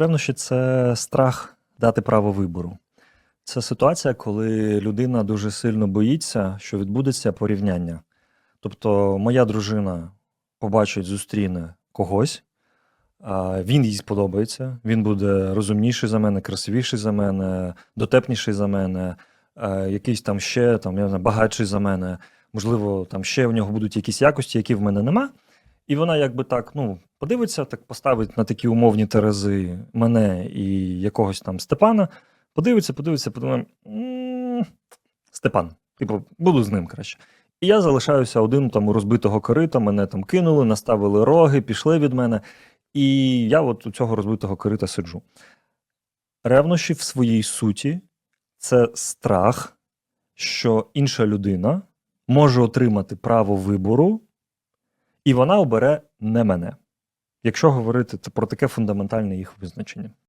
Ревнощі це страх дати право вибору. Це ситуація, коли людина дуже сильно боїться, що відбудеться порівняння. Тобто, моя дружина побачить, зустріне когось, він їй сподобається, він буде розумніший за мене, красивіший за мене, дотепніший за мене, якийсь там ще там, я не знаю, багатший за мене. Можливо, там ще в нього будуть якісь якості, які в мене нема. І вона якби так ну, подивиться, так поставить на такі умовні терези мене і якогось там Степана. Подивиться, подивиться, подумає, Степан, типу, буду з ним краще. І я залишаюся один там у розбитого корита, мене там кинули, наставили роги, пішли від мене. І я от у цього розбитого корита сиджу. Ревнощі в своїй суті це страх, що інша людина може отримати право вибору, і вона обере не мене. Якщо говорити про таке фундаментальне їх визначення.